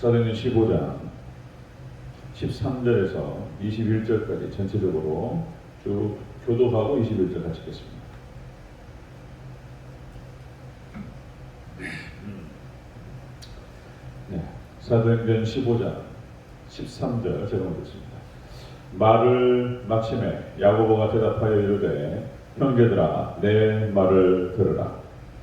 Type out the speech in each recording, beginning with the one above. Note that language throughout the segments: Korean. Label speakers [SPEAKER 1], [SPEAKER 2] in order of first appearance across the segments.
[SPEAKER 1] 사도행전 15장 13절에서 21절까지 전체적으로 쭉 교독하고 21절 같이 읽겠습니다. 네, 사도행전 15장 13절 제가 보겠습니다. 말을 마침에 야고보가 대답하여 이르되 형제들아 내 말을 들으라.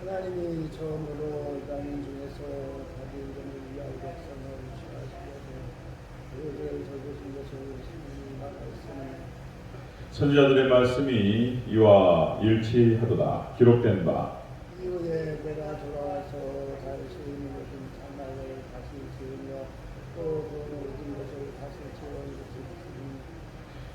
[SPEAKER 2] 하나님이 처음으로 이방인 중에서 자기 이름을 위하여 백성을 취하시려고 그들을 적으신 것을 신이 말하였으니
[SPEAKER 1] 선지자들의 말씀이 이와 일치하도다. 기록된 바.
[SPEAKER 2] 이후에 내가 돌아와서 다시 모든 장막을 다시 지으며 또그 모든 것을 다시 지은 것이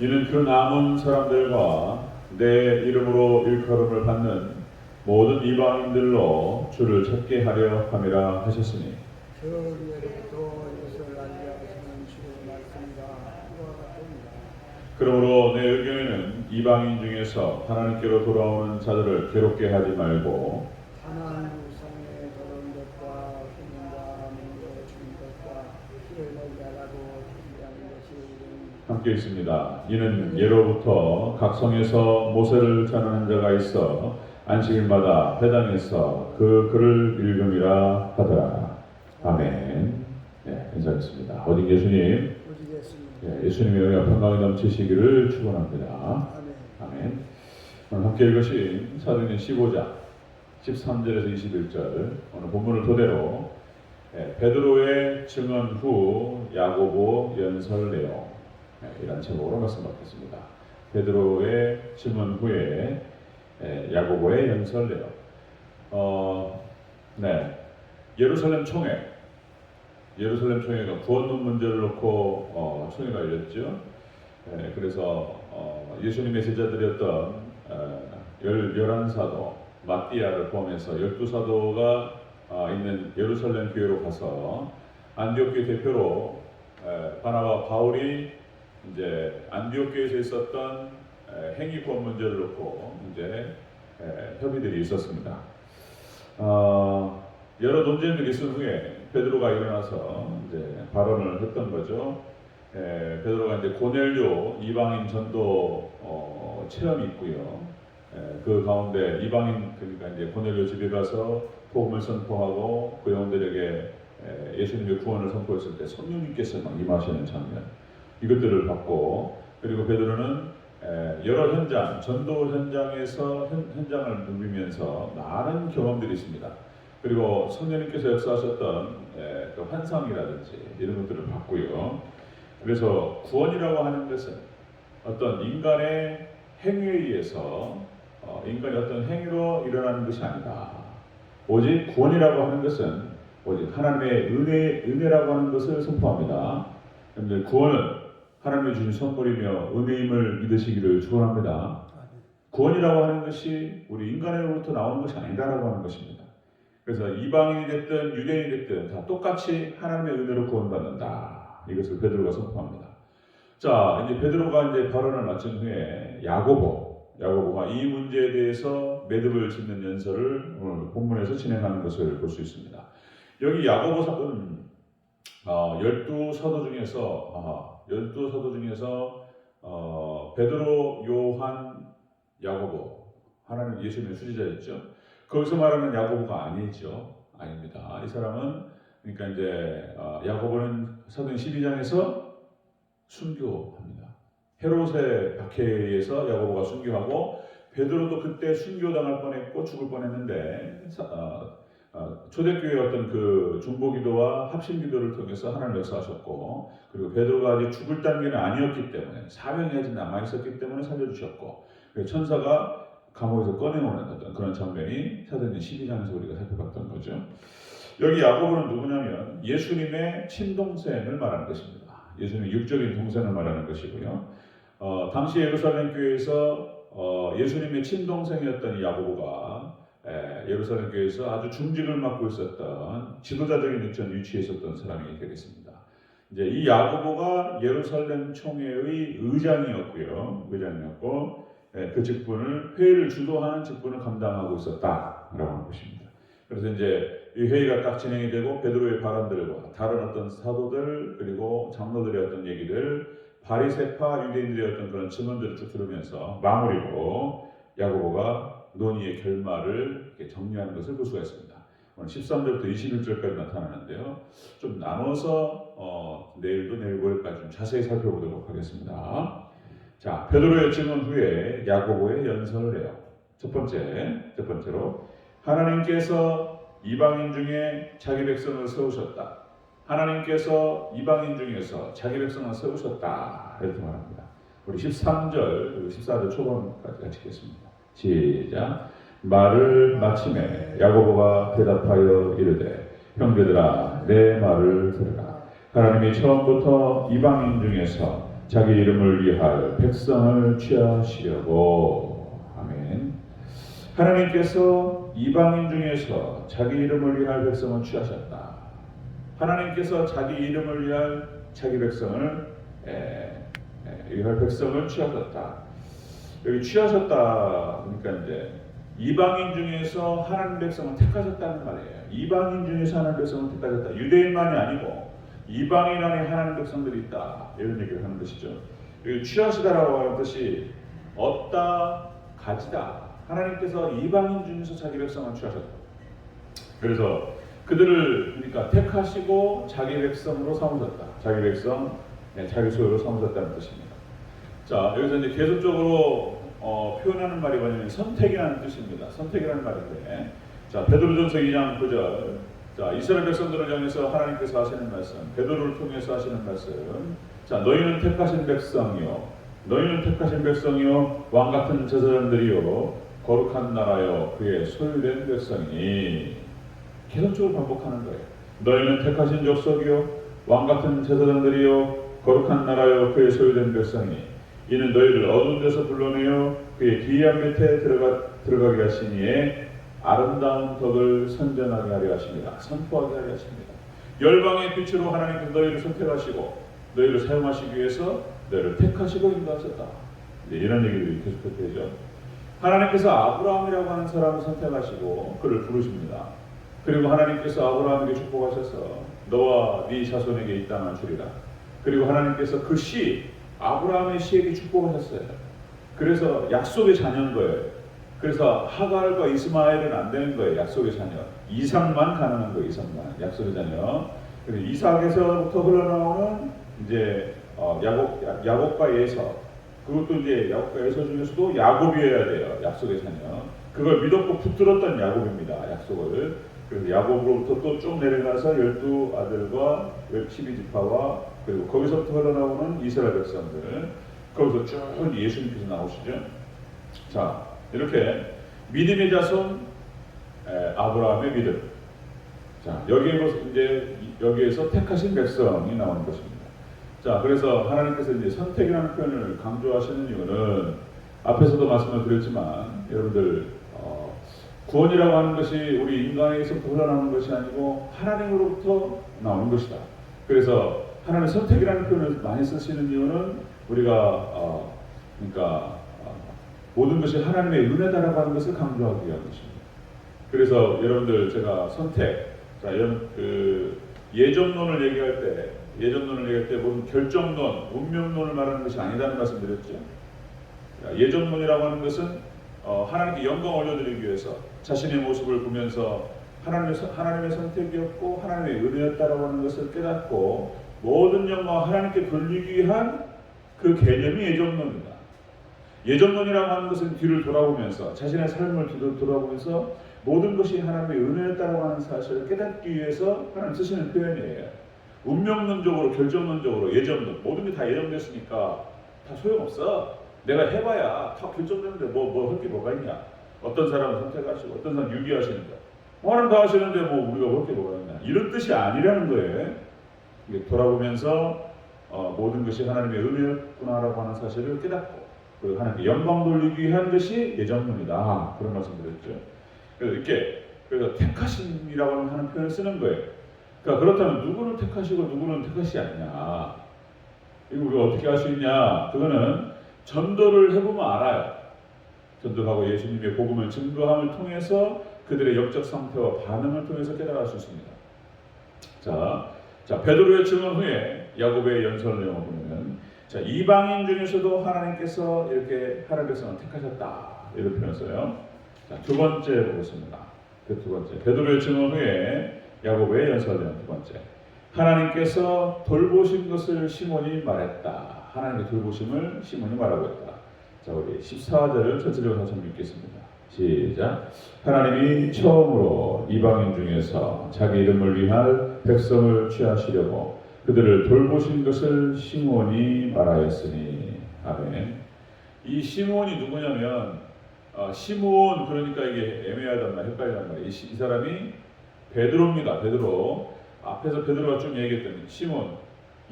[SPEAKER 1] 이는 그 남은 사람들과 내 이름으로 일컬음을 받는 모든 이방인들로 주를 찾게 하려 함이라 하셨으니
[SPEAKER 2] 저 위에로부터 이것을 알게 하시는 주의 말씀과 이와 같습니다.
[SPEAKER 1] 그러므로 내 의견에는 이방인 중에서 하나님께로 돌아오는 자들을 괴롭게 하지 말고
[SPEAKER 2] 하나님 우상의 더러운 것과 흠과 문제 준 것과 피를 먹게 하라고 준비하는 것이 이는
[SPEAKER 1] 함께 있습니다. 이는 예로부터 각 성에서 모세를 전하는 자가 있어 안식일마다 회당에서 그 글을 읽음이라 하더라. 아멘. 네, 인사드리겠습니다. 어디 예수님, 예수님의 은혜와 평강이 넘치시기를 축원합니다.
[SPEAKER 2] 아멘.
[SPEAKER 1] 오늘 함께 읽으신 사도행전 15장 13절에서 21절 오늘 본문을 토대로 예, 베드로의 증언 후 야고보 연설 내용 예, 이런 제목으로 말씀 받겠습니다. 베드로의 증언 후에 예, 야고보의 연설 내용. 어, 네. 예루살렘 총회. 예루살렘 총회가 구원론 문제를 놓고 어, 총회가 열렸죠. 예, 그래서 어, 예수님의 제자들이었던 어, 열, 열한 사도 마띠아를 포함해서 열두 사도가 아, 있는 예루살렘 교회로 가서 안디옥 교회 대표로 에, 바나바 바울이 이제 안디옥 교회에서 있었던 에, 행위 구원 문제를 놓고 이제 에, 협의들이 있었습니다. 어, 여러 논쟁들이 있은 후에 베드로가 일어나서 이제 발언을 했던 거죠. 에, 베드로가 이제 고넬료 이방인 전도 어, 체험이 있고요. 에, 그 가운데 이방인 그러니까 이제 고넬료 집에 가서 복음을 선포하고 그 영혼들에게 에, 예수님의 구원을 선포했을 때 성령님께서 막 임하시는 장면 이것들을 봤고 그리고 베드로는 에, 여러 현장 전도 현장에서 현, 현장을 누비면서 많은 경험들이 있습니다. 그리고 성령님께서 역사하셨던 에, 그 환상이라든지 이런 것들을 봤고요. 그래서 구원이라고 하는 것은 어떤 인간의 행위에 의해서 어, 인간의 어떤 행위로 일어나는 것이 아니다. 오직 구원이라고 하는 것은 오직 하나님의 은혜, 은혜라고 하는 것을 선포합니다. 여러분들 구원은 하나님이 주신 선물이며 은혜임을 믿으시기를 축원합니다. 구원이라고 하는 것이 우리 인간으로부터 나오는 것이 아니다라고 하는 것입니다. 그래서 이방인이 됐든 유대인이 됐든 다 똑같이 하나님의 은혜로 구원받는다. 이것을 베드로가 선포합니다. 자, 이제 베드로가 이제 발언을 마친 후에 야고보, 야고보가 이 문제에 대해서 매듭을 짓는 연설을 오늘 본문에서 진행하는 것을 볼 수 있습니다. 여기 야고보 사도는 어, 열두 사도 중에서 아, 열두 사도 중에서 어, 베드로, 요한, 야고보 하나님 예수님의 수지자였죠. 거기서 말하는 야고보가 아니죠. 아닙니다. 이 사람은 그러니까 이제 어, 야고보는 사도행 12장에서 순교합니다. 헤롯의 박해에서 야고보가 순교하고 베드로도 그때 순교당할 뻔했고 죽을 뻔했는데 사- 어, 어, 초대교회 어떤 그 중보기도와 합심기도를 통해서 하나님 역사하셨고 그리고 베드로가 아직 죽을 단계는 아니었기 때문에 사명이 아직 남아 있었기 때문에 살려주셨고 천사가 감옥에서 꺼내오는 어떤 그런 장면이 사도행 12장에서 우리가 살펴봤던 거죠. 여기 야고보는 누구냐면 예수님의 친동생을 말하는 것입니다. 예수님의 육적인 동생을 말하는 것이고요. 어, 당시 예루살렘 교회에서 어, 예수님의 친동생이었던 이 야고보가 에, 예루살렘 교회에서 아주 중직을 맡고 있었던 지도자적인 위치에 위치에 있었던 사람이 되겠습니다. 이제 이 야고보가 예루살렘 총회의 의장이었고요. 의장이었고 에, 그 직분을 회의를 주도하는 직분을 감당하고 있었다라고 하는 것입니다. 그래서 이제 이 회의가 딱 진행이 되고 베드로의 발언들과 다른 어떤 사도들 그리고 장로들의 어떤 얘기들 바리새파 유대인들의 어떤 그런 증언들을 쭉 들으면서 마무리로 야고보가 논의의 결말을 정리하는 것을 볼 수가 있습니다. 오늘 13절부터 21절까지 나타나는데요. 좀 나눠서 어, 내일도 내일 모레까지 좀 자세히 살펴보도록 하겠습니다. 자, 베드로의 증언 후에 야고보의 연설을 해요. 첫 번째, 첫 번째로 하나님께서 이방인 중에 자기 백성을 세우셨다. 하나님께서 이방인 중에서 자기 백성을 세우셨다. 이렇게 말합니다. 우리 13절 그리고 14절 초반까지 같이 읽겠습니다. 시작. 말을 마침에 야고보가 대답하여 이르되 형제들아 내 말을 들으라. 하나님이 처음부터 이방인 중에서 자기 이름을 위할 백성을 취하시려고 아멘. 하나님께서 이방인 중에서 자기 이름을 위할 백성을 취하셨다. 하나님께서 자기 이름을 위할 자기 백성을 에, 에, 위할 백성을 취하셨다. 여기 취하셨다 그러니까 이제 이방인 중에서 하나님 백성을 택하셨다는 말이에요. 이방인 중에서 하나님 백성을 택하셨다. 유대인만이 아니고 이방인 안에 하나님 백성들이 있다. 이런 얘기를 하는 것이죠. 여기 취하시다라고 하는 뜻이 얻다, 가지다. 하나님께서 이방인 중에서 자기 백성을 취하셨다. 그래서 그들을 그러니까 택하시고 자기 백성으로 삼으셨다. 자기 백성, 네, 자기 소유로 삼으셨다는 뜻입니다. 자 여기서 이제 계속적으로 어, 표현하는 말이 뭐냐면 선택이라는 뜻입니다. 선택이라는 말인데, 자 베드로전서 2장 9절, 자 이스라엘 백성들을 향해서 하나님께서 하시는 말씀, 베드로를 통해서 하시는 말씀, 자 너희는 택하신 백성이요, 너희는 택하신 백성이요, 왕 같은 제사장들이요, 거룩한 나라요, 그의 소유된 백성이니 계속적으로 반복하는 거예요. 너희는 택하신 족속이요, 왕 같은 제사장들이요, 거룩한 나라요, 그의 소유된 백성이니 이는 너희를 어두운 데서 불러내어 그의 기이한 밑에 들어가, 들어가게 하시니에 아름다운 덕을 선전하게 하려 하십니다. 선포하게 하려 하십니다. 열방의 빛으로 하나님께서 너희를 선택하시고 너희를 사용하시기 위해서 너희를 택하시고 인도하셨다. 이런 얘기들이 계속 되죠. 하나님께서 아브라함이라고 하는 사람을 선택하시고 그를 부르십니다. 그리고 하나님께서 아브라함에게 축복하셔서 너와 네 자손에게 이 땅을 주리라. 그리고 하나님께서 그 씨, 아브라함의 씨에게 축복하셨어요. 그래서 약속의 자녀인 거예요. 그래서 하갈과 이스마엘은 안 되는 거예요. 약속의 자녀. 이삭만 가능한 거예요. 이삭만. 약속의 자녀. 그리고 이삭에서부터 흘러나오는 이제 어, 야곱, 야- 야곱과 예서. 그것도 이제 야곱과 예서 중에서도 야곱이어야 돼요. 약속의 자녀. 그걸 믿었고 붙들었던 야곱입니다. 약속을. 그래서 야곱으로부터 또 쭉 내려가서 열두 아들과 열십이 지파와 그리고 거기서부터 흘러나오는 이스라엘 백성들. 거기서 쭉 예수님께서 나오시죠. 자, 이렇게 믿음의 자손 에, 아브라함의 믿음. 자, 여기에서 이제 여기에서 택하신 백성이 나오는 것입니다. 자, 그래서 하나님께서 이제 선택이라는 표현을 강조하시는 이유는 앞에서도 말씀을 드렸지만 여러분들 어, 구원이라고 하는 것이 우리 인간에게서부터 흘러나오는 것이 아니고 하나님으로부터 나오는 것이다. 그래서 하나님의 선택이라는 표현을 많이 쓰시는 이유는 우리가 어, 그러니까 어, 모든 것이 하나님의 은혜다라고 하는 것을 강조하기 위한 것입니다. 그래서 여러분들 제가 선택, 자, 이런 그 예정론을 얘기할 때, 예정론을 얘기할 때 모든 결정론, 운명론을 말하는 것이 아니라는 말씀 드렸죠. 자, 예정론이라고 하는 것은 어, 하나님께 영광 올려드리기 위해서 자신의 모습을 보면서 하나님의, 선- 하나님의 선택이었고 하나님의 은혜였다라고 하는 것을 깨닫고 모든 영광 하나님께 돌리기 위한 그 개념이 예정론이다. 예정론이라고 하는 것은 뒤를 돌아보면서 자신의 삶을 뒤로 돌아보면서 모든 것이 하나님의 은혜였다고 하는 사실을 깨닫기 위해서 하나님 쓰시는 표현이에요. 운명론적으로, 결정론적으로, 예정론 모든 게 다 예정됐으니까 다 소용없어. 내가 해봐야 다 결정됐는데 뭐뭐 할게 뭐가 있냐? 어떤 사람은 선택하시고 어떤 사람은 유기하시는데 뭐 하나님 다 하시는데 뭐 우리가 할게 뭐가 있냐? 이런 뜻이 아니라는 거예요. 돌아보면서 어, 모든 것이 하나님의 은혜였구나라고 하는 사실을 깨닫고 그 하나님께 영광 돌리기 위한 것이 예정론이다 그런 말씀드렸죠. 그래서 이렇게 그래서 택하심이라고 하는 표현을 쓰는 거예요. 그러니까 그렇다면 누구를 택하시고 누구는 택하시지 않냐? 이거 우리가 어떻게 할수 있냐? 그거는 전도를 해보면 알아요. 전도하고 예수님의 복음을 증거함을 통해서 그들의 역적 상태와 반응을 통해서 깨달을 수 있습니다. 자, 자 베드로의 증언 후에 야곱의 연설 내용을 보면 자 이방인 중에서도 하나님께서 이렇게 하나님 백성을 택하셨다 이런 표현을 써요. 자 두 번째 보겠습니다. 그 두 번째 베드로의 증언 후에 야곱의 연설 내용 두 번째 하나님께서 돌보신 것을 시몬이 말했다. 하나님의 돌보심을 시몬이 말하고 있다. 자 우리 14절을 전체적으로 다시 한번 읽겠습니다. 시작. 하나님이 처음으로 이방인 중에서 자기 이름을 위할 백성을 취하시려고 그들을 돌보신 것을 시몬이 말하였으니 아멘. 이 시몬이 누구냐면 어, 시몬 그러니까 이게 애매하단 말, 헷갈리단 말이에요. 이, 시- 이 사람이 베드로입니다. 베드로 앞에서 베드로가 좀 얘기했더니 시몬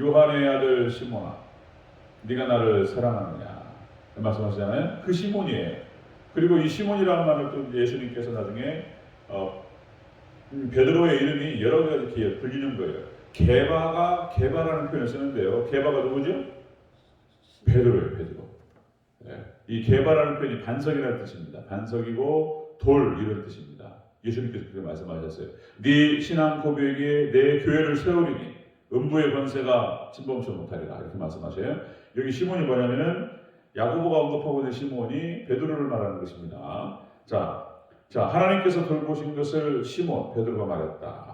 [SPEAKER 1] 요한의 아들 시몬아, 네가 나를 사랑하느냐 말씀하시잖아요. 그 시몬이에요. 그리고 이 시몬이라는 말을 또 예수님께서 나중에 어, 음, 베드로의 이름이 여러 가지 기회 불리는 거예요. 게바가 게바라는 표현을 쓰는데요. 게바가 누구죠? 베드로예요, 베드로. 네. 이 게바라는 표현이 반석이라는 뜻입니다. 반석이고 돌 이런 뜻입니다. 예수님께서 그렇게 말씀하셨어요. 네 신앙 고백에 내 교회를 세우리니 음부의 권세가 침범치 못하리라 이렇게 말씀하셔요. 여기 시몬이 뭐냐면은 야고보가 언급하고 있는 시몬이 베드로를 말하는 것입니다. 자, 자 하나님께서 돌보신 것을 시몬 베드로가 말했다.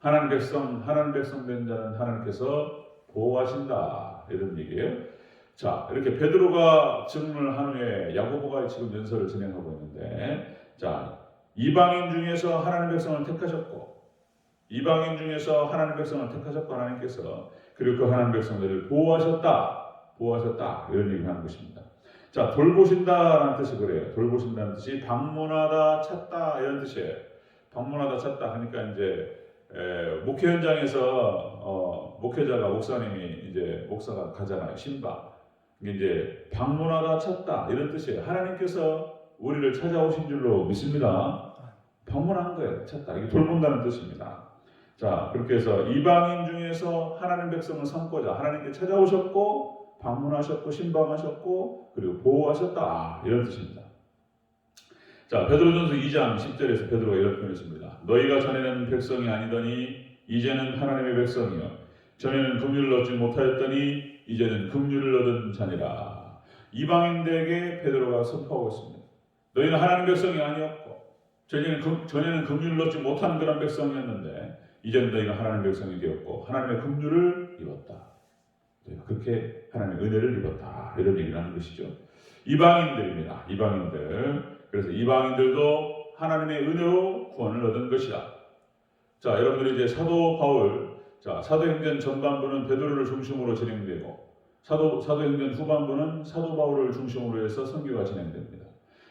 [SPEAKER 1] 하나님 백성 하나님 백성 된 자는 하나님께서 보호하신다 이런 얘기예요. 자 이렇게 베드로가 증언을 한 후에 야고보가 지금 연설을 진행하고 있는데 자 이방인 중에서 하나님 백성을 택하셨고 이방인 중에서 하나님 백성을 택하셨고 하나님께서 그리고 그 하나님 백성들을 보호하셨다 보호하셨다 이런 얘기를 하는 것입니다. 자 돌보신다라는 뜻이 그래요. 돌보신다는 뜻이 방문하다 찾다 이런 뜻이에요. 방문하다 찾다 하니까 이제 에, 목회 현장에서 어, 목회자가 목사님이 이제 목사가 가잖아요 이게 이제 방문하다 찾다 이런 뜻이에요. 하나님께서 우리를 찾아오신 줄로 믿습니다. 방문한 거예요. 찾다 이게 돌본다는 뜻입니다. 자 그렇게 해서 이방인 중에서 하나님 백성을 삼고자 하나님께 찾아오셨고 방문하셨고 신방하셨고 그리고 보호하셨다 이런 뜻입니다. 자 베드로전서 2장 10절에서 베드로가 이런 표현했습니다. 너희가 전에는 백성이 아니더니 이제는 하나님의 백성이요 전에는 긍휼을 얻지 못하였더니 이제는 긍휼을 얻은 자니라. 이방인들에게 베드로가 선포하고 있습니다. 너희는 하나님 백성이 아니었고 전에는 금, 전에는 긍휼을 얻지 못한 그런 백성이었는데 이제는 너희가 하나님 백성이 되었고 하나님의 긍휼을 입었다. 그렇게 하나님의 은혜를 입었다. 이런 얘기를 하는 것이죠. 이방인들입니다. 이방인들. 그래서 이방인들도 하나님의 은혜로 구원을 얻은 것이다. 자, 여러분들이 이제 사도 바울, 자, 사도행전 전반부는 베드로를 중심으로 진행되고 사도 사도행전 후반부는 사도 바울을 중심으로 해서 선교가 진행됩니다.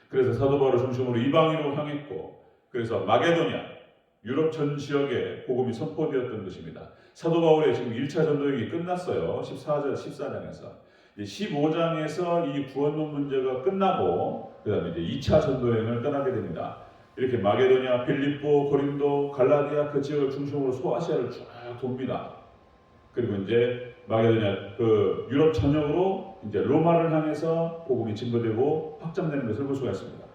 [SPEAKER 1] 그래서 사도 바울을 중심으로 이방인으로 향했고 그래서 마게도냐 유럽 전 지역에 복음이 선포되었던 것입니다. 사도 바울의 지금 1차 전도행이 끝났어요. 14절 14장에서 15장에서 이 구원론 문제가 끝나고 그 다음에 이제 2차 전도행을 떠나게 됩니다. 이렇게 마게도냐, 빌립보, 고린도, 갈라디아 그 지역을 중심으로 소아시아를 쭉 돕니다. 그리고 이제 마게도냐 그 유럽 전역으로 이제 로마를 향해서 복음이 증거되고 확장되는 것을 볼 수가 있습니다.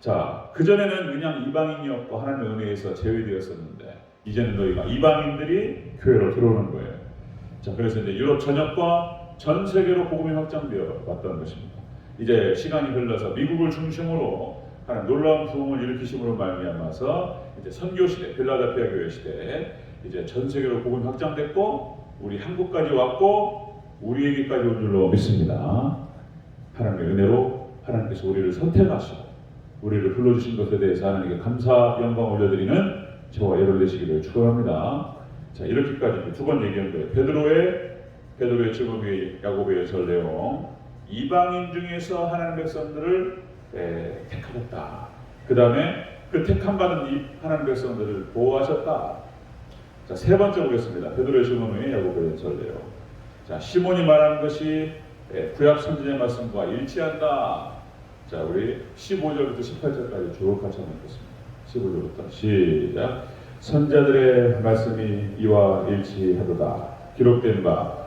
[SPEAKER 1] 자, 그 전에는 그냥 이방인이었고 하나님의 은혜에서 제외되었었는데 이제는 너희가 이방인들이 교회로 들어오는 거예요. 자, 그래서 이제 유럽 전역과 전 세계로 복음이 확장되어 왔다는 것입니다. 이제 시간이 흘러서 미국을 중심으로 하는 놀라운 부흥을 일으키심으로 말미암아서 이제 선교 시대, 필라델피아 교회 시대에 이제 전 세계로 복음이 확장됐고 우리 한국까지 왔고 우리에게까지 온 줄로 믿습니다. 하나님의 은혜로 하나님께서 우리를 선택하시고 우리를 불러주신 것에 대해서 하나님께 감사 영광 올려드리는 저와 여러분 되시기를 축원합니다. 자 이렇게까지 두 번 얘기한 거예요. 베드로의 베드로의 즐거움의 야고보의 연설 내용 이방인 중에서 하나님 백성들을 에, 택하셨다. 그 다음에 그 택함 받은 이 하나님 백성들을 보호하셨다. 자, 세 번째 보겠습니다. 베드로의 증언의 야고보의 연설 내용. 자, 시몬이 말한 것이 에, 구약 선지자의 말씀과 일치한다. 자, 우리 15절부터 18절까지 쭉 같이 한번 읽겠습니다. 15절부터 시작. 선자들의 말씀이 이와 일치하도다. 기록된 바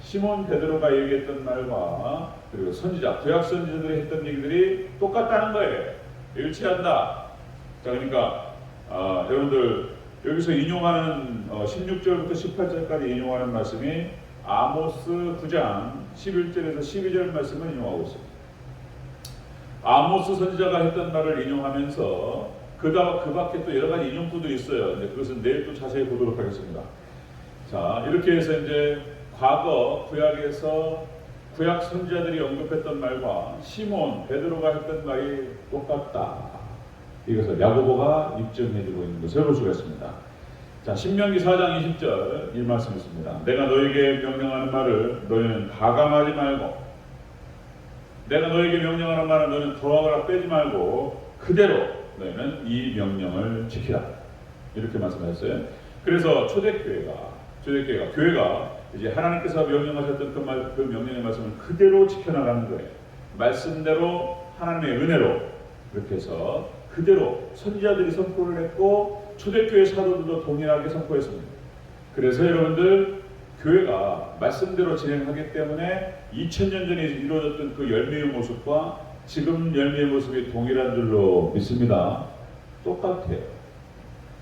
[SPEAKER 1] 시몬 베드로가 얘기했던 말과 그리고 선지자 구약 선지자들이 했던 얘기들이 똑같다는 거예요. 일치한다. 자 그러니까 아, 여러분들 여기서 인용하는 어, 16절부터 18절까지 인용하는 말씀이 아모스 9장 11절에서 12절 말씀을 인용하고 있습니다. 아모스 선지자가 했던 말을 인용하면서 그다 그 밖에 또 여러 가지 인용구들이 있어요. 근데 그것은 내일 또 자세히 보도록 하겠습니다. 자 이렇게 해서 이제 과거 구약에서 구약 선지자들이 언급했던 말과 시몬 베드로가 했던 말이 똑같다. 이것을 야고보가 입증해주고 있는 것을 볼 수가 있습니다. 자 신명기 4장 20절 이 말씀 있습니다. 내가 너에게 명령하는 말을 너희는 가감하지 말고 내가 너에게 명령하는 말을 너희는 더하거나 빼지 말고 그대로 너희는 이 명령을 지키라. 이렇게 말씀하셨어요. 그래서 초대교회가 초대교회가 교회가 이제 하나님께서 명령하셨던 그, 말, 그 명령의 말씀을 그대로 지켜나가는 거예요. 말씀대로 하나님의 은혜로 그렇게 해서 그대로 선지자들이 선포를 했고 초대교회 사도들도 동일하게 선포했습니다. 그래서 여러분들 교회가 말씀대로 진행하기 때문에 2000년 전에 이루어졌던 그 열매의 모습과 지금 열매의 모습이 동일한 줄로 믿습니다. 똑같아요.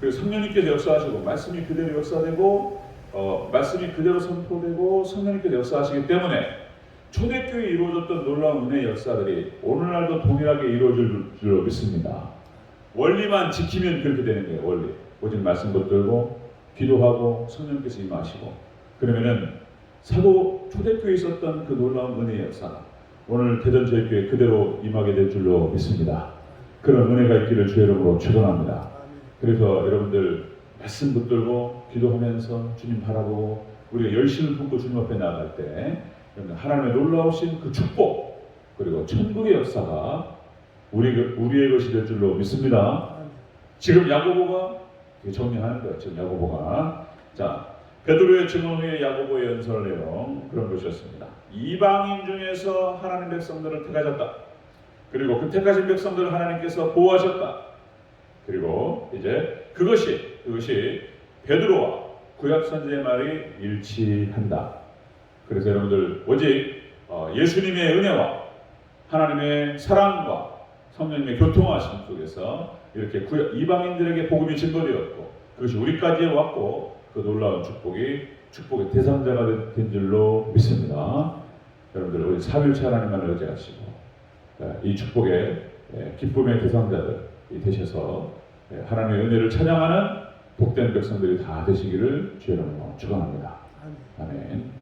[SPEAKER 1] 그래서 성령님께서 역사하시고 말씀이 그대로 역사되고 어, 말씀이 그대로 선포되고 성령님께서 역사하시기 때문에 초대교회에 이루어졌던 놀라운 은혜의 역사들이 오늘날도 동일하게 이루어질 줄로 믿습니다. 원리만 지키면 그렇게 되는 거예요. 원리. 오직 말씀 붙들고 기도하고 성령께서 임하시고 그러면은 사도 초대교회에 있었던 그 놀라운 은혜의 역사가 오늘 대전제일교회 그대로 임하게 될 줄로 믿습니다. 그런 은혜가 있기를 주의 이름으로 축원합니다. 그래서 여러분들 말씀 붙들고 기도하면서 주님 바라보고 우리가 열심을 품고 주님 앞에 나아갈 때 하나님의 놀라우신 그 축복 그리고 천국의 역사가 우리 우리의 것이 될 줄로 믿습니다. 지금 야고보가 정리하는 거예요. 지금 야고보가 자 베드로의 증언 후에 야고보의 연설 내용 그런 것이었습니다. 이방인 중에서 하나님 백성들을 택하셨다. 그리고 그 택하신 백성들을 하나님께서 보호하셨다. 그리고 이제 그것이 그것이 베드로와 구약 선지의 말이 일치한다. 그래서 여러분들 오직 어, 예수님의 은혜와 하나님의 사랑과 성령님의 교통하심 속에서 이렇게 구약, 이방인들에게 복음이 증거되었고 그것이 우리까지 왔고 그 놀라운 축복이 축복의 대상자가 된- 된 줄로 믿습니다. 여러분들 우리 삼일차 하나님만을 의지하시고 예, 이 축복의 예, 기쁨의 대상자들이 되셔서 예, 하나님의 은혜를 찬양하는 복된 백성들이 다 되시기를 주의 이름으로 축원합니다.
[SPEAKER 2] 아멘.
[SPEAKER 1] 아멘.